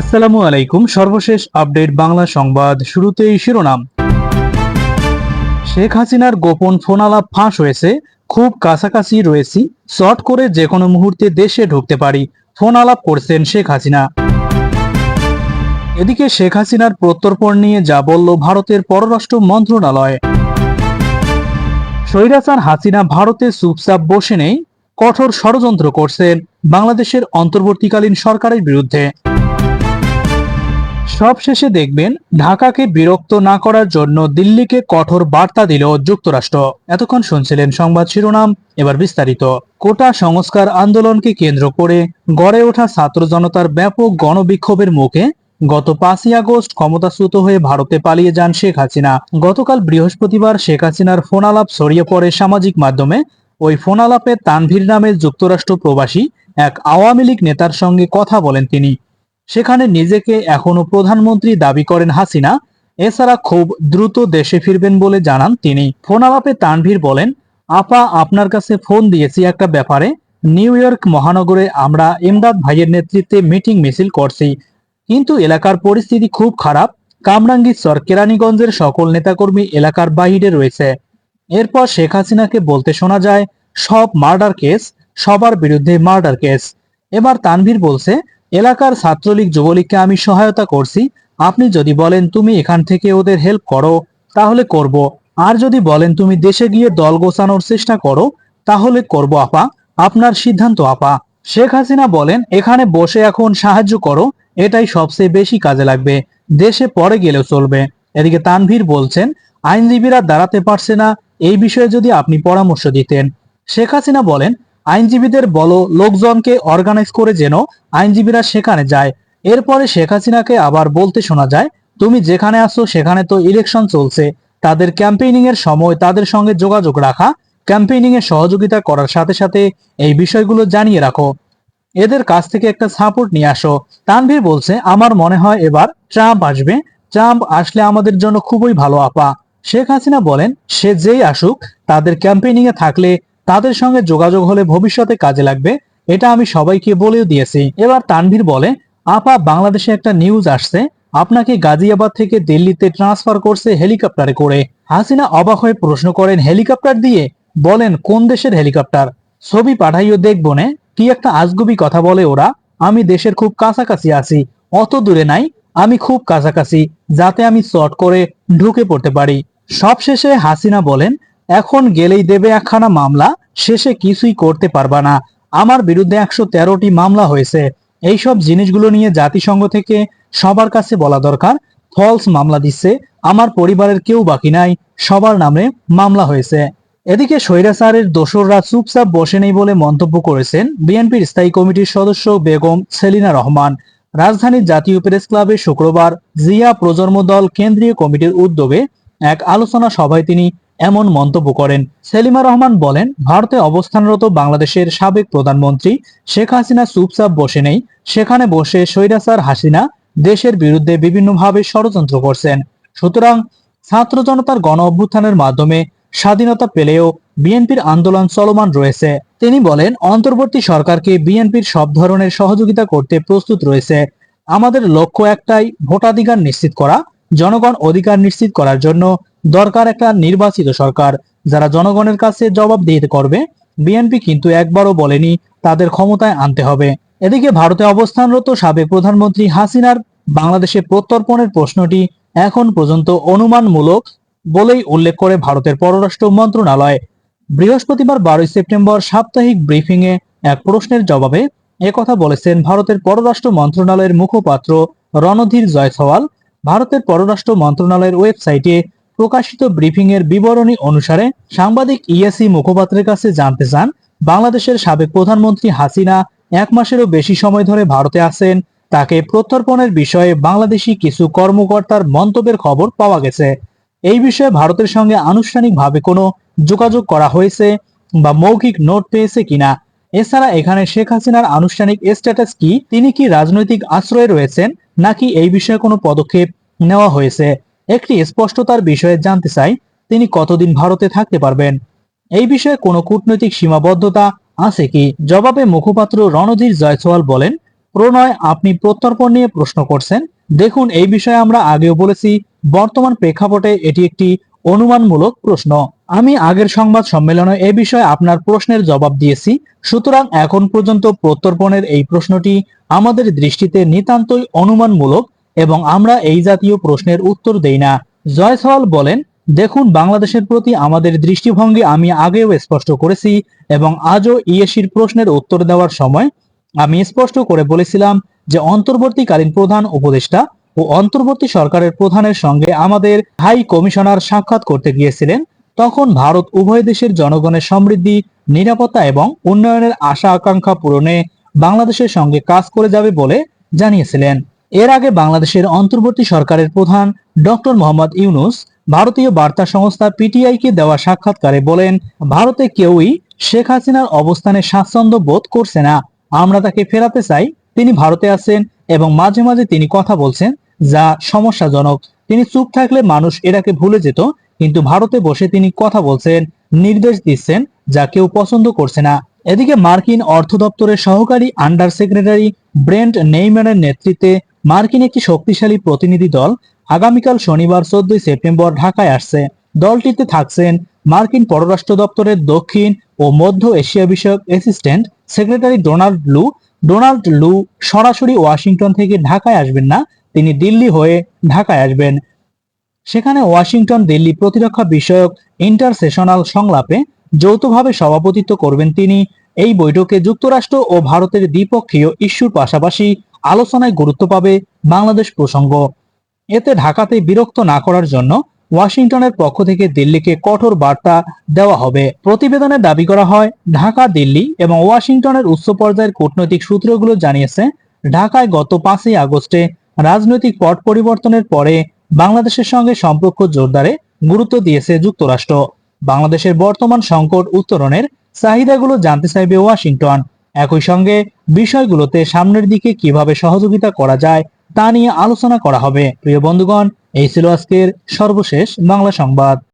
আসসালামু আলাইকুম। সর্বশেষ আপডেট বাংলা সংবাদ শুরুতেই শিরোনাম। শেখ হাসিনার গোপন ফোনালাপ ফাঁস হয়েছে। খুব কাছাকাছি রয়েছি। শর্ট করে যে কোনো মুহূর্তে দেশে ঢুকতে পারি। ফোন আলাপ করছেন শেখ হাসিনা। এদিকে শেখ হাসিনার প্রত্যর্পণ নিয়ে যা বলল ভারতের পররাষ্ট্র মন্ত্রণালয়। স্বৈরাচার হাসিনা ভারতে চুপচাপ বসে নেই। কঠোর ষড়যন্ত্র করছেন বাংলাদেশের অন্তর্বর্তীকালীন সরকারের বিরুদ্ধে। সবশেষে দেখবেন, ঢাকাকে বিরক্ত না করার জন্য দিল্লিকে কঠোর বার্তা দিল যুক্তরাষ্ট্র। এতক্ষণ শুনছিলেন সংবাদ শিরোনাম, এবার বিস্তারিত। কোটা সংস্কার আন্দোলনকে কেন্দ্র করে গড়ে ওঠা ছাত্র জনতার ব্যাপক গণবিক্ষোভের মুখে গত পাঁচই আগস্ট ক্ষমতাচ্যুত হয়ে ভারতে পালিয়ে যান শেখ হাসিনা। গতকাল বৃহস্পতিবার শেখ হাসিনার ফোনালাপ ছড়িয়ে পড়ে সামাজিক মাধ্যমে। ওই ফোনালাপে তানভীর নামে যুক্তরাষ্ট্র প্রবাসী এক আওয়ামী লীগ নেতার সঙ্গে কথা বলেন তিনি। সেখানে নিজেকে এখনও প্রধানমন্ত্রী দাবি করেন হাসিনা। এছাড়া খুব দ্রুত দেশে ফিরবেন বলে জানান তিনি। ফোন আলাপে তানভীর বলেন, আপা, আপনার কাছে ফোন দিয়েছি একটা ব্যাপারে। নিউ ইয়র্ক মহানগরে আমরা ইমদাদ ভাইয়ের নেতৃত্বে মিটিং মিছিল করছি। কিন্তু এলাকার পরিস্থিতি খুব খারাপ। কামরাঙ্গীরচর কেরানীগঞ্জের সকল নেতাকর্মী এলাকার বাহিরে রয়েছে। এরপর শেখ হাসিনাকে বলতে শোনা যায়, সব মার্ডার কেস, সবার বিরুদ্ধে মার্ডার কেস। এবার তানভীর বলছে এলাকার ছাত্রলীগ যুবলীগকে আমি সহায়তা করছি। আপনি যদি বলেন, তুমি এখান থেকে ওদের হেল্প করো, তাহলে করব। আর যদি বলেন, তুমি দেশে গিয়ে দল গোছানোর চেষ্টা করো, তাহলে করব, আপা। আপনার সিদ্ধান্ত, আপা। শেখ হাসিনা বলেন, এখানে বসে এখন সাহায্য করো, এটাই সবচেয়ে বেশি কাজে লাগবে। দেশে পরে গেলেও চলবে। এদিকে তানভীর বলছেন, আইনজীবীরা দাঁড়াতে পারছে না, এই বিষয়ে যদি আপনি পরামর্শ দিতেন। শেখ হাসিনা বলেন আইনজীবীদের বলো, লোকজনকে অর্গানাইজ করে যেন আইনজীবীরা সেখানে যায়। এরপরে শেখ হাসিনাকে আবার বলতে শোনা যায়, তুমি যেখানে আসো সেখানে তো ইলেকশন চলছে। তাদের ক্যাম্পেইনিং এর সময় তাদের সঙ্গে যোগাযোগ রাখা ক্যাম্পেইনিং এ সহযোগিতা করার সাথে সাথে এই বিষয়গুলো জানিয়ে রাখো। এদের কাছ থেকে একটা সাপোর্ট নিয়ে আসো। তানভীর বলছে, আমার মনে হয় এবার ট্রাম্প আসবে। ট্রাম্প আসলে আমাদের জন্য খুবই ভালো আপা। শেখ হাসিনা বলেন, সে যেই আসুক, তাদের ক্যাম্পেইনিং এ থাকলে তাদের সঙ্গে যোগাযোগ হলে ভবিষ্যতে কাজে লাগবে, এটা আমি সবাইকে বলেও দিয়েছি। এবার তানভীর বলে আপা, বাংলাদেশে একটা নিউজ আসছে। আপনাকে গাজিয়াবাদ থেকে দিল্লিতে ট্রান্সফার করছে হেলিকপ্টারে করে। হাসিনা অবাক হয়ে প্রশ্ন করেন হেলিকপ্টার দিয়ে? বলেন, কোন দেশের হেলিকপ্টার ছবি পাঠাইও দেখব নে, কি একটা আজগুবি কথা বলে ওরা, আমি দেশের খুব কাছাকাছি আছি, অত দূরে নাই, আমি খুব কাছাকাছি, যাতে আমি শর্ট করে ঢুকে পড়তে পারি। সবশেষে হাসিনা বলেন এখন গেলেই দেবে একখানা মামলা, শেষে কিছুই করতে পারবা না। আমার বিরুদ্ধে একশো তেরোটি মামলা হয়েছে। এইসব জিনিসগুলো নিয়ে জাতিসংঘ থেকে সবার কাছে বলা দরকার, ফলস মামলা দিচ্ছে, আমার পরিবারের কেউ বাকি নাই, সবার নামে মামলা হয়েছে। এদিকে স্বৈরাচারের দোসররা চুপচাপ বসে নেই বলে মন্তব্য করেছেন বিএনপির স্থায়ী কমিটির সদস্য বেগম সেলিনা রহমান। রাজধানীর জাতীয় প্রেস ক্লাবে শুক্রবার জিয়া প্রজন্ম দল কেন্দ্রীয় কমিটির উদ্যোগে এক আলোচনা সভায় তিনি এমন মন্তব্য করেন। সেলিমা রহমান বলেন, ভারতে অবস্থানরত বাংলাদেশের সাবেক প্রধানমন্ত্রী শেখ হাসিনা চুপচাপ বসে নেই। সেখানে বসে স্বৈরাচার হাসিনা দেশের বিরুদ্ধে বিভিন্নভাবে ষড়যন্ত্র করছেন। সুতরাং ছাত্র জনতার গণ অভ্যুত্থানের মাধ্যমে স্বাধীনতা পেলেও বিএনপির আন্দোলন চলমান রয়েছে। তিনি বলেন, অন্তর্বর্তী সরকারকে বিএনপির সব ধরনের সহযোগিতা করতে প্রস্তুত রয়েছে। আমাদের লক্ষ্য একটাই, ভোটাধিকার নিশ্চিত করা, জনগণ অধিকার নিশ্চিত করার জন্য দরকার একটা নির্বাচিত সরকার যারা জনগণের কাছে জবাব দিতে করবে। বিএনপি কিন্তু একবারও বলেনি তাদের ক্ষমতায় আনতে হবে। এদিকে ভারতে অবস্থানরত সাবেক প্রধানমন্ত্রী হাসিনার বাংলাদেশে প্রত্যর্পণের প্রশ্নটি এখন পর্যন্ত অনুমানমূলক বলেই উল্লেখ করে ভারতের পররাষ্ট্র মন্ত্রণালয়। বৃহস্পতিবার বারোই সেপ্টেম্বর সাপ্তাহিক ব্রিফিং এ এক প্রশ্নের জবাবে একথা বলেছেন ভারতের পররাষ্ট্র মন্ত্রণালয়ের মুখপাত্র রণধীর জয়সওয়াল। ভারতের পররাষ্ট্র মন্ত্রণালয়ের ওয়েবসাইটে প্রকাশিত ব্রিফিং এর বিবরণী অনুসারে সাংবাদিক ইএসি মুখপাত্রের কাছে জানতে চান, বাংলাদেশের সাবেক প্রধানমন্ত্রী হাসিনা এক মাসেরও বেশি সময় ধরে ভারতে আছেন। তাকে প্রত্যর্পণের বিষয়ে বাংলাদেশি কিছু কর্মকর্তার মন্তব্যের খবর পাওয়া গেছে। এই বিষয়ে ভারতের সঙ্গে আনুষ্ঠানিকভাবে কোনো যোগাযোগ করা হয়েছে বা মৌখিক নোট পেয়েছে কিনা? এছাড়া এখানে শেখ হাসিনার আনুষ্ঠানিক স্ট্যাটাস কি? তিনি কি রাজনৈতিক আশ্রয়ে রয়েছেন? নাকি এই বিষয়ে কোনো পদক্ষেপ নেওয়া হয়েছে? একটি স্পষ্টতার বিষয়ে জানতে চাই, তিনি কতদিন ভারতে থাকতে পারবেন? এই বিষয়ে কোনো কূটনৈতিক সীমাবদ্ধতা আছে কি? জবাবে মুখপাত্র রণধীর জয়সওয়াল বলেন, প্রণয়, আপনি প্রত্যর্পণ নিয়ে প্রশ্ন করছেন। দেখুন, এই বিষয়ে আমরা আগেও বলেছি, বর্তমান প্রেক্ষাপটে এটি একটি অনুমানমূলক প্রশ্ন। আমি আগের সংবাদ সম্মেলনে এ বিষয়ে আপনার প্রশ্নের জবাব দিয়েছি। সুতরাং এখন পর্যন্ত প্রত্যর্পণের এই প্রশ্নটি আমাদের দৃষ্টিতে নিতান্তই অনুমানমূলক এবং আমরা এই জাতীয় প্রশ্নের উত্তর দেই না। জয়সওয়াল বলেন, দেখুন, বাংলাদেশের প্রতি আমাদের দৃষ্টিভঙ্গি আমি আগেও স্পষ্ট করেছি এবং আজও ইয়েসির প্রশ্নের উত্তর দেওয়ার সময় আমি স্পষ্ট করে বলেছিলাম যে অন্তর্বর্তীকালীন প্রধান উপদেষ্টা ও অন্তর্বর্তী সরকারের প্রধানের সঙ্গে আমাদের হাই কমিশনার সাক্ষাৎ করতে গিয়েছিলেন। তখন ভারত উভয় দেশের জনগণের সমৃদ্ধি, নিরাপত্তা এবং উন্নয়নের আশা আকাঙ্ক্ষা পূরণে বাংলাদেশের সঙ্গে কাজ করে যাবে বলে জানিয়েছিলেন। এর আগে বাংলাদেশের অন্তর্বর্তী সরকারের প্রধান ডক্টর মোহাম্মদ ইউনুস ভারতীয় বার্তা সংস্থা পিটিআই কে দেওয়া সাক্ষাৎকারে বলেন, ভারতে কেউই শেখ হাসিনার অবস্থানে স্বাচ্ছন্দ্য বোধ করছে না। আমরা তাকে ফেরাতে চাই। তিনি ভারতে আছেন এবং মাঝে মাঝে তিনি কথা বলছেন, যা সমস্যাজনক। তিনি চুপ থাকলে মানুষ এটাকে ভুলে যেত, কিন্তু ভারতে বসে তিনি কথা বলছেন, নির্দেশ দিচ্ছেন, যা কেউ পছন্দ করছে না। এদিকে মার্কিন অর্থ দপ্তরের সহকারী আন্ডার সেক্রেটারি ব্রেন্ট নেইম্যানের নেতৃত্বে মার্কিন একটি শক্তিশালী প্রতিনিধি দল আগামীকাল শনিবার চোদ্দই সেপ্টেম্বর ঢাকায় আসছে। দলটিতে থাকছেন মার্কিন পররাষ্ট্র দপ্তরের দক্ষিণ ও মধ্য এশিয়া বিষয়ক assistant secretary Donald Lu. Donald Lu সরাসরি ওয়াশিংটন থেকে ঢাকায় আসবেন না, তিনি দিল্লি হয়ে ঢাকায় আসবেন। সেখানে ওয়াশিংটন দিল্লি প্রতিরক্ষা বিষয়ক ইন্টারসেশনাল সংলাপে যৌথভাবে সভাপতিত্ব করবেন তিনি। এই বৈঠকে যুক্তরাষ্ট্র ও ভারতের দ্বিপক্ষীয় ইস্যুর পাশাপাশি আলোচনায় গুরুত্ব পাবে বাংলাদেশ প্রসঙ্গ। এতে ঢাকাতে বিরক্ত না করার জন্য ওয়াশিংটনের পক্ষ থেকে দিল্লিকে কঠোর বার্তা দেওয়া হবে। প্রতিবেদনে দাবি করা হয়, ঢাকা, দিল্লি এবং ওয়াশিংটনের উচ্চ পর্যায়ের কূটনৈতিক সূত্রগুলো জানিয়েছে, ঢাকায় গত পাঁচই আগস্টে রাজনৈতিক পট পরিবর্তনের পরে বাংলাদেশের সঙ্গে সম্পর্ক জোরদারে গুরুত্ব দিয়েছে যুক্তরাষ্ট্র। বাংলাদেশের বর্তমান সংকট উত্তরণের চাহিদাগুলো জানতে চাইবে ওয়াশিংটন। একই সঙ্গে বিষয়গুলোতে সামনের দিকে কীভাবে সহযোগিতা করা যায় তা নিয়ে আলোচনা করা হবে। প্রিয় বন্ধুগণ, এই ছিল আজকের সর্বশেষ বাংলা সংবাদ।